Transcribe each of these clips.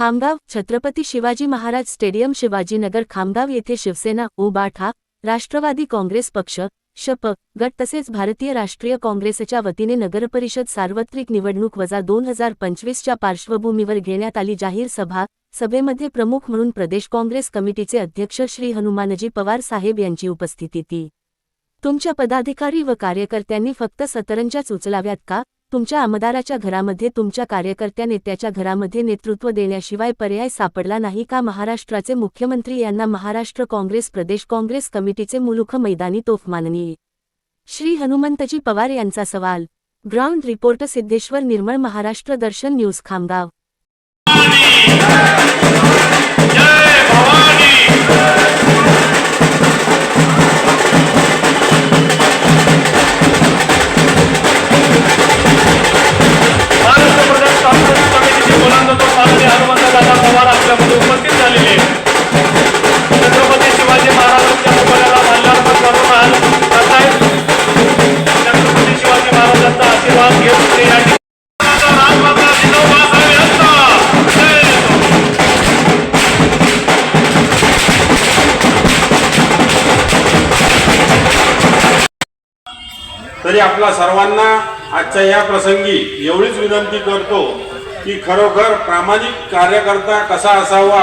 Khamgaon Chhatrapati Shivaji Maharaj stadium Shivajinagar Khamgaon येथे शिवसेना उबाठा राष्ट्रवादी काँग्रेस पक्ष शप गट तसेच भारतीय राष्ट्रीय काँग्रेसच्या वतीने नगरपरिषद सार्वत्रिक निवडणूक वजा दोन हजार पंचवीसच्या पार्श्वभूमीवर घेण्यात आली जाहीर सभा सभेमध्ये प्रमुख म्हणून प्रदेश काँग्रेस कमिटीचे अध्यक्ष श्री हनुमानजी पवार साहेब यांची उपस्थिती ती. तुमच्या पदाधिकारी व कार्यकर्त्यांनी फक्त सतरंजाच उचलाव्यात का? तुमच्या आमदाराच्या घरामध्ये तुमच्या कार्यकर्त्या नेत्याच्या घरामध्ये नेतृत्व देण्याशिवाय पर्याय सापडला नाही का? महाराष्ट्राचे मुख्यमंत्री यांना महाराष्ट्र काँग्रेस प्रदेश काँग्रेस कमिटीचे मुलुख मैदानी तोफ माननीय श्री हनुमंतजी पवार यांचा सवाल. ग्राउंड रिपोर्ट सिद्धेश्वर निर्मळ महाराष्ट्र दर्शन न्यूज खामगाव. तरी आपला सर्वांना आजच्या या प्रसंगी एवढीच विनंती करतो की खरोखर प्रामाणिक कार्यकर्ता कसा असावा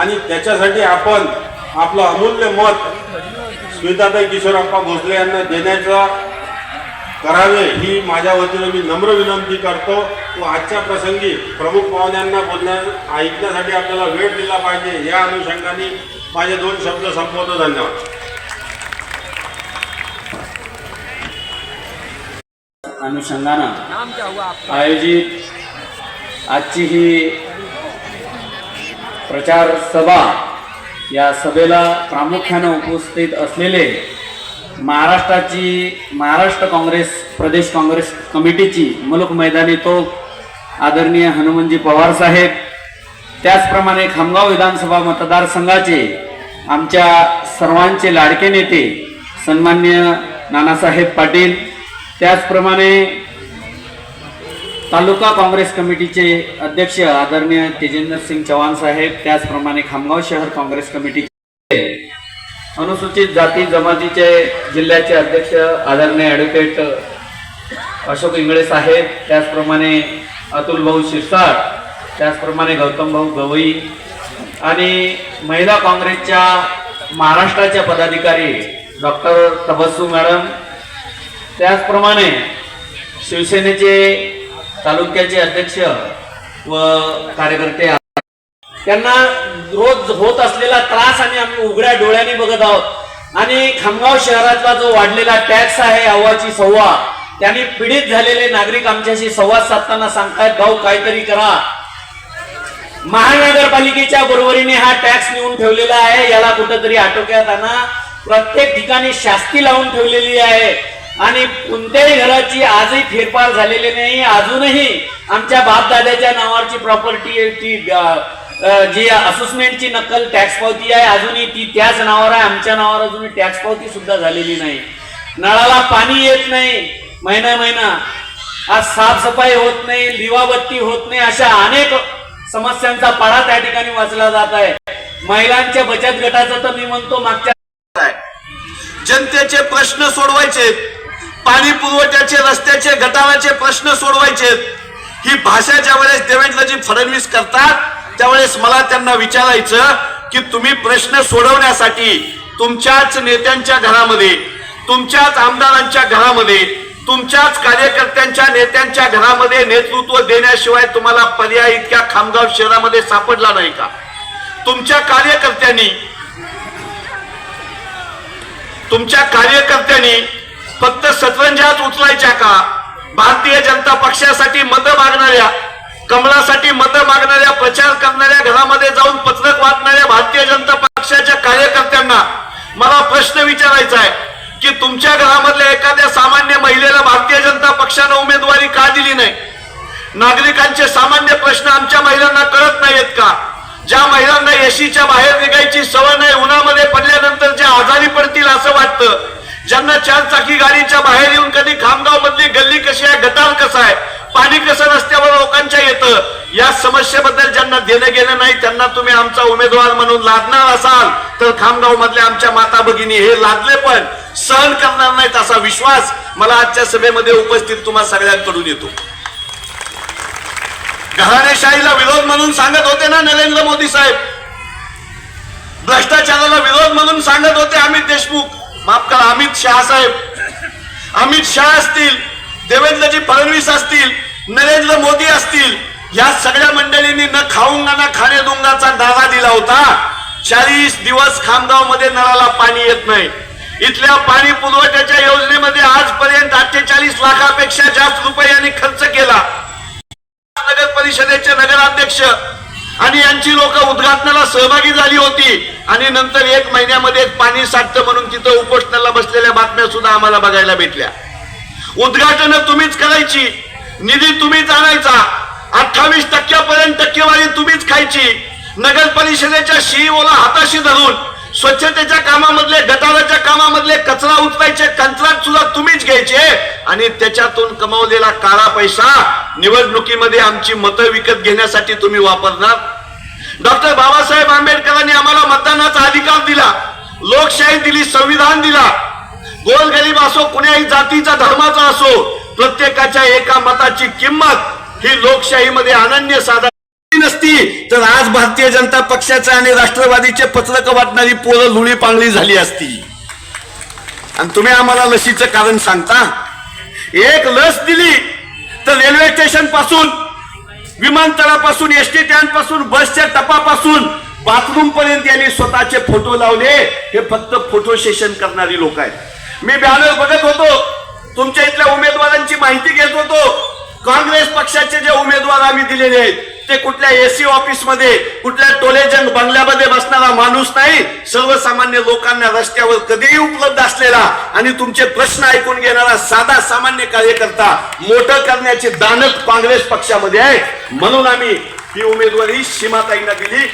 आणि त्याच्यासाठी आपण आपलं अमूल्य मत स्मिताताई किशोरप्पा भोसले यांना देण्याचा करावे ही माझ्या वतीने मी नम्र विनंती करतो. व आजच्या प्रसंगी प्रमुख पाहुण्यांना बोलण्या ऐकण्यासाठी आपल्याला वेळ दिला पाहिजे. या अनुषंगाने माझे दोन शब्द संपवतो. धन्यवाद. अनुषंगानं आयोजित आजची ही प्रचार सभा या सभेला प्रामुख्यानं उपस्थित असलेले महाराष्ट्राची महाराष्ट्र काँग्रेस प्रदेश काँग्रेस कमिटीची मुलुक मैदानी तो आदरणीय हनुमंतजी पवार साहेब त्याचप्रमाणे खामगाव विधानसभा मतदारसंघाचे आमच्या सर्वांचे लाडके नेते सन्मान्य नानासाहेब पाटील त्याचप्रमाणे तालुका काँग्रेस कमिटीचे अध्यक्ष आदरणीय तेजेंद्र सिंग चव्हाण साहेब त्याचप्रमाणे खामगाव शहर काँग्रेस कमिटीचे अनुसूचित जाती जमातीचे जिल्ह्याचे अध्यक्ष आदरणीय ॲडव्होकेट अशोक इंगळे साहेब त्याचप्रमाणे अतुल भाऊ शिरसाट त्याचप्रमाणे गौतम भाऊ गवई आणि महिला काँग्रेसच्या महाराष्ट्राच्या पदाधिकारी डॉक्टर तबस्सू मॅडम त्याचप्रमाणे शिवसेनेचे तालुक्याचे अध्यक्ष व कार्यकर्ते त्यांना रोज होत असलेला त्रास आणि आम्ही उघड्या डोळ्यांनी बघत आहोत. आणि खामगाव शहरातला जो वाढलेला टॅक्स आहे अव्वाची सव्वा त्यांनी पीडित झालेले नागरिक आमच्याशी संवाद साधताना सांगतायत भाऊ काहीतरी करा. महानगरपालिकेच्या बरोबरीने हा टॅक्स नेऊन ठेवलेला आहे. याला कुठंतरी आटोक्यात आणा. प्रत्येक ठिकाणी शास्ती लावून ठेवलेली आहे. आणि कोणत्याही घराची आजही फेरफार झालेली नाही अजूनही आमच्या बापदाद्याच्या नावाची प्रॉपर्टी ती जी असोसमेंटची नक्कल टॅक्स पावती आहे अजूनही ती त्याच नावावर आहे आमच्या नावावर अजूनही टॅक्स पावती सुद्धा झालेली नाही. नळाला पाणी येत नाही महिना महिना. आज साफसफाई होत नाही दिवाबत्ती होत नाही अशा अनेक समस्यांचा पाडा त्या ठिकाणी वाचला जात आहे. महिलांच्या बचत गटाचं तर मी म्हणतो मागच्या जनतेचे प्रश्न सोडवायचे. पाणी पुरवठ्याचे रस्त्याचे गटाराचे प्रश्न सोडवायचे. ही भाषा ज्या वेळेस देवेंद्रजी फडणवीस करतात त्यावेळेस मला त्यांना विचारायचं की तुम्ही प्रश्न सोडवण्यासाठी तुमच्याच नेत्यांच्या घरामध्ये तुमच्याच आमदारांच्या घरामध्ये तुमच्याच कार्यकर्त्यांच्या नेत्यांच्या घरामध्ये नेतृत्व देण्याशिवाय तुम्हाला पर्याय इतक्या खामगाव शहरामध्ये सापडला नाही का? तुमच्या कार्यकर्त्यांनी तुमच्या कार्यकर्त्यांनी फक्त सतरंजात उचलायच्या का? भारतीय जनता पक्षासाठी मतं मागणाऱ्या कमळासाठी मतं मागणाऱ्या प्रचार करणाऱ्या घरामध्ये जाऊन पत्रक वाचणाऱ्या भारतीय जनता पक्षाच्या कार्यकर्त्यांना मला प्रश्न विचारायचा आहे की तुमच्या घरामधल्या एखाद्या सामान्य महिलेला भारतीय जनता पक्षानं उमेदवारी का दिली नाही? नागरिकांचे सामान्य प्रश्न आमच्या महिलांना कळत नाहीयेत का? ज्या महिलांना एसीच्या बाहेर निघायची सवय नाही उन्हामध्ये पडल्यानंतर ज्या आजारी पडतील असं वाटतं ज्यांना चार चाकी गाडीच्या बाहेर येऊन कधी खामगाव मधली गल्ली कशी आहे गटार कसा आहे पाणी कसं रस्त्यावर लोकांच्या येतं या समस्येबद्दल ज्यांना देणं गेलं नाही त्यांना तुम्ही आमचा उमेदवार म्हणून लादणार असाल तर खामगाव मधल्या आमच्या माता भगिनी हे लादले पण सहन करणार नाहीत असा विश्वास मला आजच्या सभेमध्ये उपस्थित तुम्हा सगळ्यांकडून येतो. घराणेशाहीला विरोध म्हणून सांगत होते ना नरेंद्र मोदी साहेब? भ्रष्टाचाराला विरोध म्हणून सांगत होते अमित देशमुख. माफ करा अमित शहा साहेब. अमित शहा असतील देवेंद्रजी फडणवीस असतील नरेंद्र मोदी असतील या सगळ्या मंडळींनी न खाऊंगा ना खाणे दुंगाचा नारा दिला होता. चाळीस दिवस खामगावमध्ये नळाला पाणी येत नाही. इथल्या पाणी पुरवठ्याच्या योजनेमध्ये आजपर्यंत अठ्ठेचाळीस लाखापेक्षा जास्त रुपयांनी खर्च केला. नगर परिषदेचे नगराध्यक्ष आणि यांची लोक उद्घाटनाला सहभागी झाली होती. आणि नंतर एक महिन्यामध्ये पाणी साठतं म्हणून तिथं उपोषणाला बसलेल्या बातम्या सुद्धा आम्हाला बघायला भेटल्या. उद्घाटन तुम्हीच करायची. निधी तुम्हीच आणायचा. अठ्ठावीस टक्क्यापर्यंत टक्केवारी तुम्हीच खायची. नगर परिषदेच्या सीईओला हाताशी धरून स्वच्छतेच्या कामामधले गटाराच्या कामामधले कचरा उचलायचे कंत्राट सुद्धा तुम्हीच घ्यायचे. आणि त्याच्यातून कमावलेला काळा पैसा निवडणुकीमध्ये आमची मतं विकत घेण्यासाठी तुम्ही वापरणार. डॉक्टर बाबासाहेब आंबेडकरांनी आम्हाला मतदानाचा अधिकार दिला लोकशाही दिली संविधान दिला. गोरगरीब असो कुण्याही जातीचा धर्माचा असो प्रत्येकाच्या एका मताची किंमत ही लोकशाहीमध्ये अनन्य साधा नसती तर आज भारतीय जनता पक्षाचे आणि राष्ट्रवादीचे पत्रक वाटणारी पोरं लुळी पांगळी झाली असती. आणि तुम्ही आम्हाला लसीचं कारण सांगता? एक लस दिली तर रेल्वे स्टेशनपासून विमानतळापासून एस टी स्टँडपासून बसच्या टपापासून बाथरूम पर्यंत यांनी स्वतःचे फोटो लावले. हे फक्त फोटो सेशन करणारी लोक आहेत. मी बॅनर बघत होतो. तुमच्या इथल्या उमेदवारांची माहिती घेत होतो. काँग्रेस पक्षाचे जे उमेदवार आम्ही दिलेले आहेत ते कुठल्या एसी ऑफिसमध्ये कुठल्या टोलेजंग बंगल्यामध्ये बसणारा माणूस नाही. सर्वसामान्य लोकांना रस्त्यावर कधीही उपलब्ध असलेला आणि तुमचे प्रश्न ऐकून घेणारा साधा सामान्य कार्यकर्ता मोठं करण्याची दानक काँग्रेस पक्षामध्ये आहे. म्हणून आम्ही ही उमेदवारी सीमाताईंना दिली.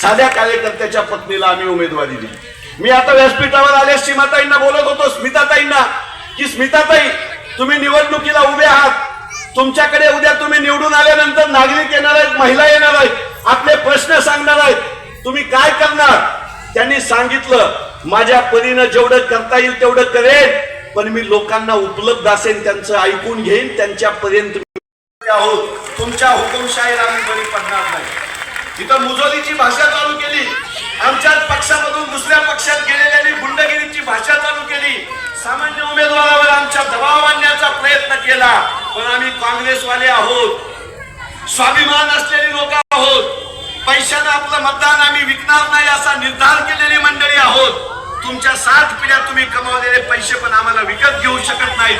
साध्या कार्यकर्त्याच्या पत्नीला आम्ही उमेदवारी दिली. मी आता व्यासपीठावर आले सीमाताईंना बोलत होतो स्मिताताईंना की स्मिताताई तुम्ही निवडणुकीला उभे आहात. तुमच्याकडे उद्या तुम्ही निवडून आल्यानंतर नागरिक येणार आहेत महिला येणार आहेत आपले प्रश्न सांगणार आहेत. तुम्ही काय करणार? त्यांनी सांगितलं माझ्या परीनं जेवढं करता येईल तेवढं करेन पण मी लोकांना उपलब्ध असेल त्यांचं ऐकून घेईन त्यांच्यापर्यंत आहोत. तुमच्या हुकुमशाहीला आम्ही बळी पडणार नाही. इथं मुजोरीची भाषा चालू केली. आमच्याच पक्षामधून दुसऱ्या पक्षात गेलेल्यांनी गुंडगिरीची भाषा चालू केली. सामान्य उमेदवारावर आमच्या दबाव आणण्याचा प्रयत्न केला पण आम्ही काँग्रेसवाले आहोत. स्वाभिमान असलेली लोक आहोत. पैशाने आपलं मतदान आम्ही विकणार नाही असा निर्धार केलेली मंडळी आहोत. तुमच्या सात पिढ्या तुम्ही कमावलेले पैसे पण आम्हाला विकत घेऊ शकत नाहीत.